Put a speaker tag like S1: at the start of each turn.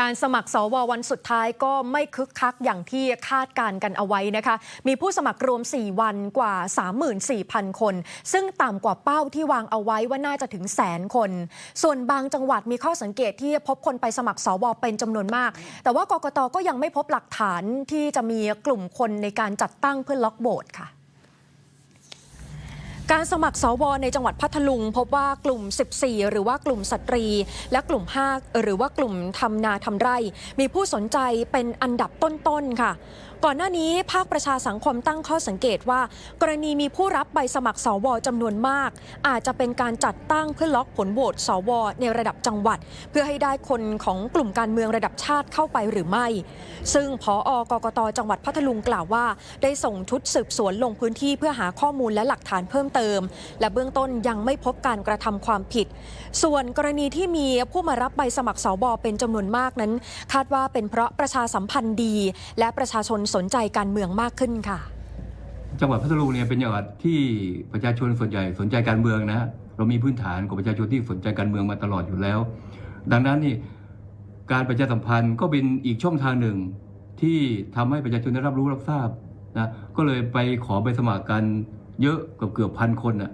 S1: การสมัครสววันสุดท้ายก็ไม่คึกคักอย่างที่คาดการกันเอาไว้นะคะ มีผู้สมัครรวม 4 วันกว่า 34,000 คน ซึ่งต่ำกว่าเป้าที่วางเอาไว้ว่าน่าจะถึงแสนคน ส่วนบางจังหวัดมีข้อสังเกตที่พบคนไปสมัครสวเป็นจำนวนมาก แต่ว่ากกตก็ยังไม่พบหลักฐานที่จะมีกลุ่มคนในการจัดตั้งเพื่อล็อกโบสค่ะ การสมัครสวในจังหวัดพัทลุง พบว่ากลุ่ม 14 หรือว่ากลุ่มสตรี และกลุ่ม 5 หรือว่ากลุ่มทำนาทำไร่ มีผู้สนใจเป็นอันดับต้น ๆ ค่ะ ก่อนหน้านี้ภาคประชาสังคมตั้งข้อสังเกตว่า กรณีมีผู้รับใบสมัครสวจำนวนมาก อาจจะเป็นการจัดตั้งเพื่อล็อกผลโหวตสวในระดับจังหวัด เพื่อให้ได้คนของกลุ่มการเมืองระดับชาติเข้าไปหรือไม่ ซึ่งพออกกตจังหวัดพัทลุงกล่าวว่า ได้ส่งชุดสืบสวนลงพื้นที่เพื่อหาข้อมูลและหลักฐานเพิ่มเติม และเบื้องต้นยังไม่พบการกระทำความผิด ส่วนกรณีที่มีผู้มารับใบสมัครสวเป็นจำนวนมากนั้น คาดว่าเป็นเพราะประชาสัมพันธ์ดี และประชาชนสนใจการเมืองมากขึ้นค่ะ
S2: จังหวัดพัทลุงเนี่ยเป็นจังหวัดที่ประชาชนส่วนใหญ่สนใจการเมืองนะฮะเรามีพื้นฐานของประชาชนที่สนใจการเมืองมาตลอดอยู่แล้ว ดังนั้นนี่การประชาสัมพันธ์ก็เป็นอีกช่องทางหนึ่งที่ทำให้ประชาชนได้รับรู้รับทราบนะก็เลยไปขอใบสมัครกัน เยอะเกือบเกือบพันคนนะ